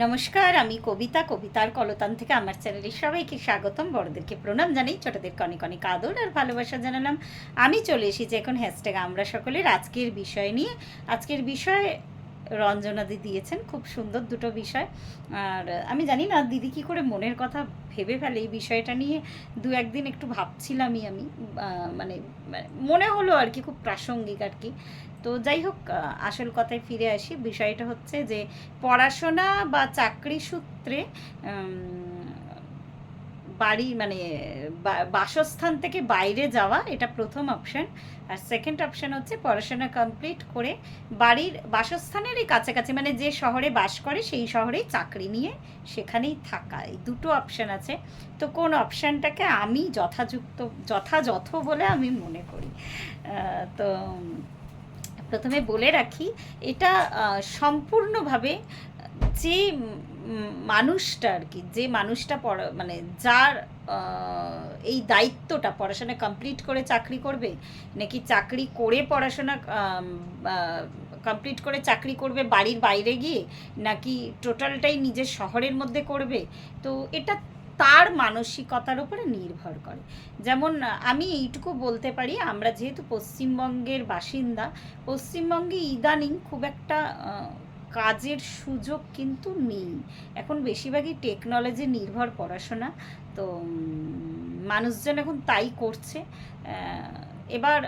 নমস্কার, আমি কবিতা, কবিতার কলতান থেকে আমার চ্যানেলে সবাইকে স্বাগতম। বড়দেরকে প্রণাম জানাই, ছোটদেরকে অনেক অনেক আদর আর ভালোবাসা জানালাম। আমি চলে এসেছি এখন হ্যাশট্যাগ আমরা সকলের আজকের বিষয় নিয়ে। আজকের বিষয় রঞ্জনাদি দিয়েছেন, খুব সুন্দর দুটো বিষয়। আর আমি জানি না, দিদি কি করে মনের কথা ভেবে ফেলে, এই বিষয়টা নিয়ে দু একদিন একটু ভাবছিলামই আমি মানে মানে হলো আর কি, খুব প্রাসঙ্গিক আর কি। তো যাই হোক আসল কথায় ফিরে আসি। বিষয়টা হচ্ছে যে, পড়াশোনা বা চাকরি সূত্রে বাড়ি মানে বাসস্থান থেকে বাইরে যাওয়া, এটা প্রথম অপশন আর সেকেন্ড অপশন হচ্ছে পড়াশোনা কমপ্লিট করে বাড়ির, বাসস্থানেরই কাছাকাছি মানে যে শহরে বাস করে সেই শহরেই চাকরি নিয়ে সেখানেই থাকা, এই দুটো অপশন আছে। তো কোন অপশানটাকে আমি যথাযুক্ত, যথাযথ বলে আমি মনে করি। তো প্রথমে বলে রাখি, এটা সম্পূর্ণভাবে যে মানুষটা আর কি, যে মানুষটা পড়া মানে যার এই দায়িত্বটা পড়াশোনা কমপ্লিট করে চাকরি করবে, নাকি চাকরি করে পড়াশোনা কমপ্লিট করে চাকরি করবে বাড়ির বাইরে গিয়ে, নাকি টোটালটাই নিজের শহরের মধ্যে করবে, তো এটা তার মানসিকতার উপরে নির্ভর করে। যেমন আমি এইটুকু বলতে পারি, আমরা যেহেতু পশ্চিমবঙ্গের বাসিন্দা, পশ্চিমবঙ্গে ইদানিং খুব একটা কাজের সুযোগ কিন্তু নেই। এখন বেশিরভাগই টেকনোলজি নির্ভর পড়াশোনা। তো মানুষজন এখন তাই করছে। এবার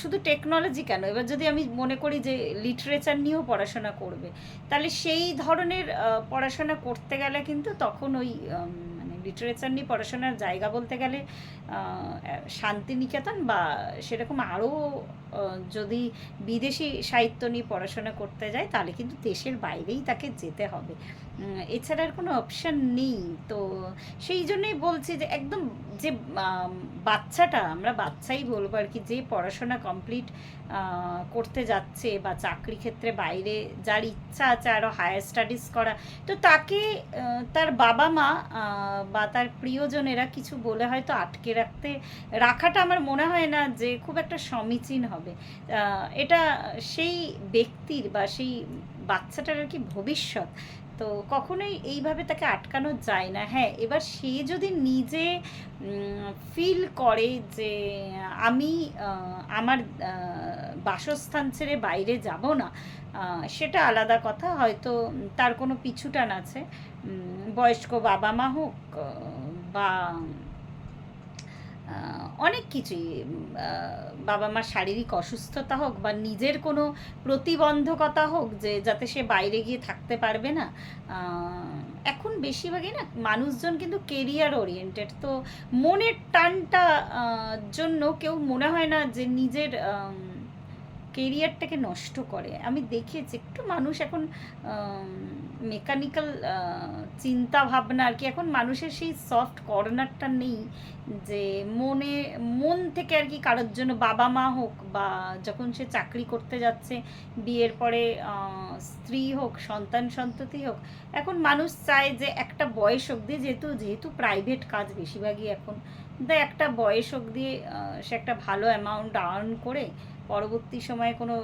শুধু টেকনোলজি কেন? এবার যদি আমি মনে করি যে লিটারেচার নিয়েও পড়াশোনা করবে, তাহলে সেই ধরনের পড়াশোনা করতে গেলে কিন্তু তখন ওই মানে লিটারেচার নিয়ে পড়াশোনার জায়গা বলতে গেলে শান্তিনিকেতন বা সেরকম আরও যদি বিদেশি সাহিত্য নিয়ে পড়াশোনা করতে যায়, তাহলে কিন্তু দেশের বাইরেই তাকে যেতে হবে। এছাড়া আর কোনো অপশান নেই। তো সেই জন্যই বলছি যে একদম যে বাচ্চাটা, আমরা বাচ্চাই বলব আর কি, যে পড়াশোনা কমপ্লিট করতে যাচ্ছে বা চাকরি ক্ষেত্রে বাইরে যার ইচ্ছা আছে আরও হায়ার স্টাডিজ করা, তো তাকে তার বাবা মা বা তার প্রিয়জনেরা কিছু বলে হয়তো আটকে রাখতে, রাখাটা আমার মনে হয় না যে খুব একটা সমীচীন হবে। আহ, এটা সেই ব্যক্তির বা সেই বাচ্চাটার আর কি ভবিষ্যৎ। তো কখনোই এইভাবে তাকে আটকানো যায় না। হ্যাঁ এবার সে যদি নিজে ফিল করে যে আমি আমার বাসস্থান ছেড়ে বাইরে যাব না সেটা আলাদা কথা। হয়তো তার কোনো পিছুটান আছে। বয়স্ক বাবা মা হোক বা অনেক কিছুই বাবা মার শারীরিক অসুস্থতা হোক বা নিজের কোনো প্রতিবন্ধকতা হোক যে, যাতে সে বাইরে গিয়ে থাকতে পারবে না এখন বেশিরভাগই না মানুষজন কিন্তু কেরিয়ার ওরিয়েন্টেড তো মনের টানটা জন্য কেউ মনে হয় না যে নিজের কেরিয়ারটাকে নষ্ট করে। আমি দেখেছি একটু মানুষ এখন মেকানিক্যাল চিন্তা ভাবনা আর কি, এখন মানুষের সেই সফট কর্নারটা নেই যে মনে, মন থেকে আর কি কারোর জন্য বাবা মা হোক বা যখন সে চাকরি করতে যাচ্ছে, বিয়ের পরে স্ত্রী হোক, সন্তান সন্ততি হোক, এখন মানুষ চায় যে একটা বয়স অবধি যেহেতু যেহেতু প্রাইভেট কাজ বেশিরভাগই এখন তো একটা বয়স অবধি সে একটা ভালো অ্যামাউন্ট আর্ন করে পরবর্তী সময়ে কোনো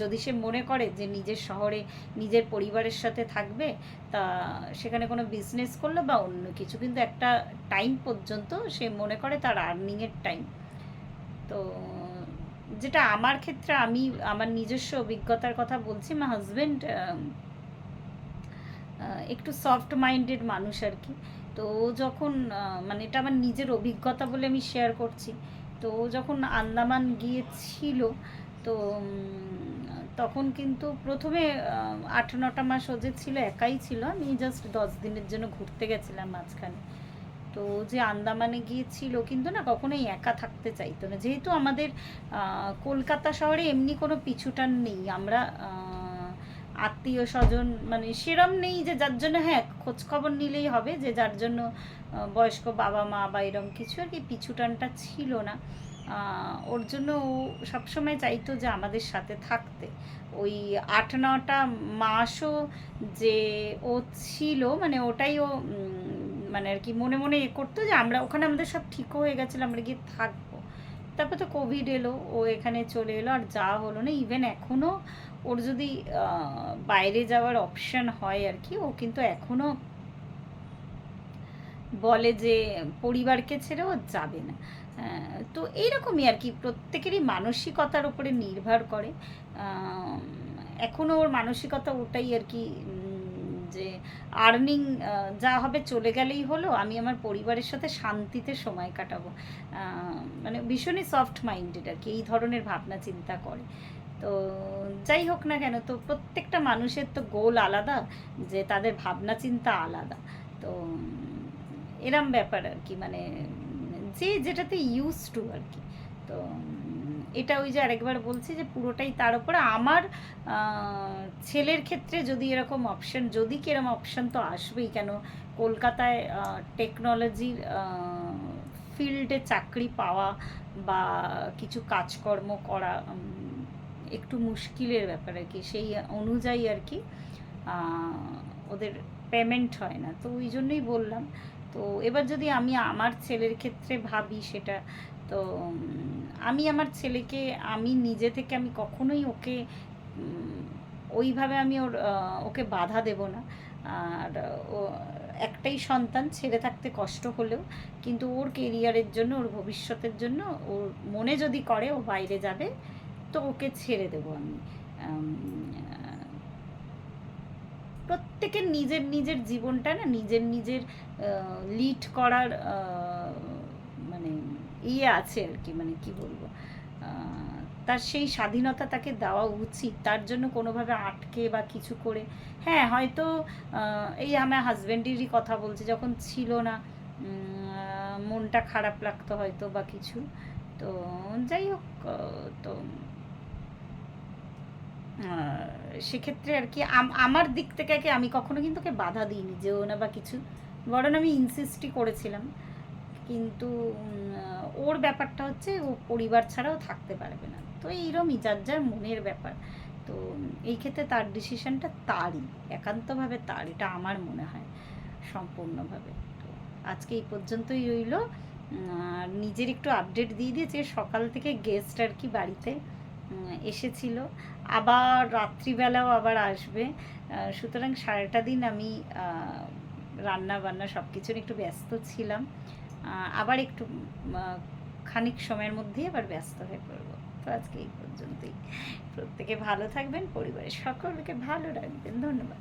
যদি সে মনে করে যে নিজের শহরে নিজের পরিবারের সাথে থাকবে, তা সেখানে কোনো বিজনেস করল বা অন্য কিছু, কিন্তু একটা টাইম পর্যন্ত সে মনে করে তার আর্নিংয়ের টাইম তো যেটা আমার ক্ষেত্রে আমি আমার নিজস্ব অভিজ্ঞতার কথা বলছি আমার হাজব্যান্ড একটু সফট মাইন্ডেড মানুষ আর কি। তো ও যখন মানে এটা আমার নিজের অভিজ্ঞতা বলে আমি শেয়ার করছি। তো ও যখন আন্দামান গিয়েছিল, তো তখন কিন্তু প্রথমে আট নটা মাস ও যে ছিল একাই ছিল। আমি জাস্ট দশ দিনের জন্য ঘুরতে গেছিলাম মাঝখানে। তো যে আন্দামানে গিয়েছিল কিন্তু না কখনোই একা থাকতে চাইতো না। যেহেতু আমাদের কলকাতা শহরে এমনি কোনো পিছুটান নেই। আমরা আত্মীয় স্বজন মানে সেরম নেই যে যার জন্য হ্যাঁ খোঁজ খবর নিলেই হবে যে যার জন্য বয়স্ক বাবা মা বা এরম কিছু আর কি পিছুটানটা ছিল না। ওর জন্য ও সবসময় চাইতো যে আমাদের সাথে থাকতে। ওই আট নটা মাসও যে ও ছিল মানে ওটাই ও মানে আর কি মনে মনে এ করতো যে আমরা, ওখানে আমাদের সব ঠিক হয়ে গেছিল, আমরা গিয়ে থাকব। তারপর তো কোভিড এলো, ও এখানে চলে এলো, আর যা হলো না ইভেন এখনও ওর যদি বাইরে যাওয়ার অপশন হয় আর কি, ও কিন্তু এখনও বলে যে পরিবারকে ছেড়ে ও যাবে না। তো এইরকমই আর কি, প্রত্যেকেরই মানসিকতার উপরে নির্ভর করে। এখনও ওর মানসিকতা ওটাই আর কি যে আর্নিং যা হবে চলে গেলেই হলো, আমি আমার পরিবারের সাথে শান্তিতে সময় কাটাবো। মানে ভীষণই সফট মাইন্ডেড আর কি, এই ধরনের ভাবনা চিন্তা করে। তো যাই হোক না কেন, তো প্রত্যেকটা মানুষের তো গোল আলাদা, যে তাদের ভাবনা চিন্তা আলাদা। তো এরম ব্যাপার আর কি মানে যে যেটাতে ইউজ টু আর কি। তো এটা ওই যে আরেকবার বলছি যে পুরোটাই তার উপরে। আমার ছেলের ক্ষেত্রে যদি এরকম অপশন যদি কি এরকম অপশন তো আসবেই কেন? কলকাতায় টেকনোলজির ফিল্ডে চাকরি পাওয়া বা কিছু কাজকর্ম করা একটু মুশকিলের ব্যাপার আর কি। সেই অনুযায়ী আর কি ওদের পেমেন্ট হয় না। তো ওই জন্যই বললাম তো এবার যদি আমি আমার ছেলের ক্ষেত্রে ভাবি সেটা, তো আমি আমার ছেলেকে, আমি নিজে থেকে আমি কখনোই ওকে ওইভাবে আমি ওর ওকে বাধা দেব না। আর ও, একটাই সন্তান, ছেড়ে থাকতে কষ্ট হলেও, কিন্তু ওর কেরিয়ারের জন্য, ওর ভবিষ্যতের জন্য, ওর মনে যদি করে ও বাইরে যাবে, তো ওকে ছেড়ে দেবো আমি প্রত্যেকের নিজের নিজের জীবনটা না, নিজের নিজের লিড করার মানে ইয়ে আছে আর কি মানে কি বলব তার সেই স্বাধীনতা তাকে দেওয়া উচিত, তার জন্য কোনোভাবে আটকে বা কিছু করে। হ্যাঁ হয়তো এই আমার হাজব্যান্ডেরই কথা বলছি, যখন ছিল না মনটা খারাপ লাগতো হয়তো বা কিছু। তো যাই হোক তো সেক্ষেত্রে আর কি আমার দিক থেকে আমি কখনো কিন্তু ওকে বাধা দিইনি, যেও না বা কিছু। বরং আমি ইনসিস্টই করেছিলাম। কিন্তু ওর ব্যাপারটা হচ্ছে ও পরিবার ছাড়াও থাকতে পারবে না। তো এইরমই যার যার মনের ব্যাপার। তো এই ক্ষেত্রে তার ডিসিশনটা তারই, একান্তভাবে তার, এটা আমার মনে হয় সম্পূর্ণভাবে। তো আজকে এই পর্যন্তই রইল। আর নিজের একটু আপডেট দিয়ে দিয়েছে, সকাল থেকে গেস্ট আর কি বাড়িতে। এসেছিল। আবার রাত্রিবেলাও আবার আসবে। সুতরাং সারাটা দিন আমি রান্না বান্না সব কিছুর একটু ব্যস্ত ছিলাম। আবার একটু খানিক সময়ের মধ্যেই আবার ব্যস্ত হয়ে পড়ব। তো আজকে এই পর্যন্তই। প্রত্যেকে ভালো থাকবেন, পরিবারের সকলকে ভালো রাখবেন। ধন্যবাদ।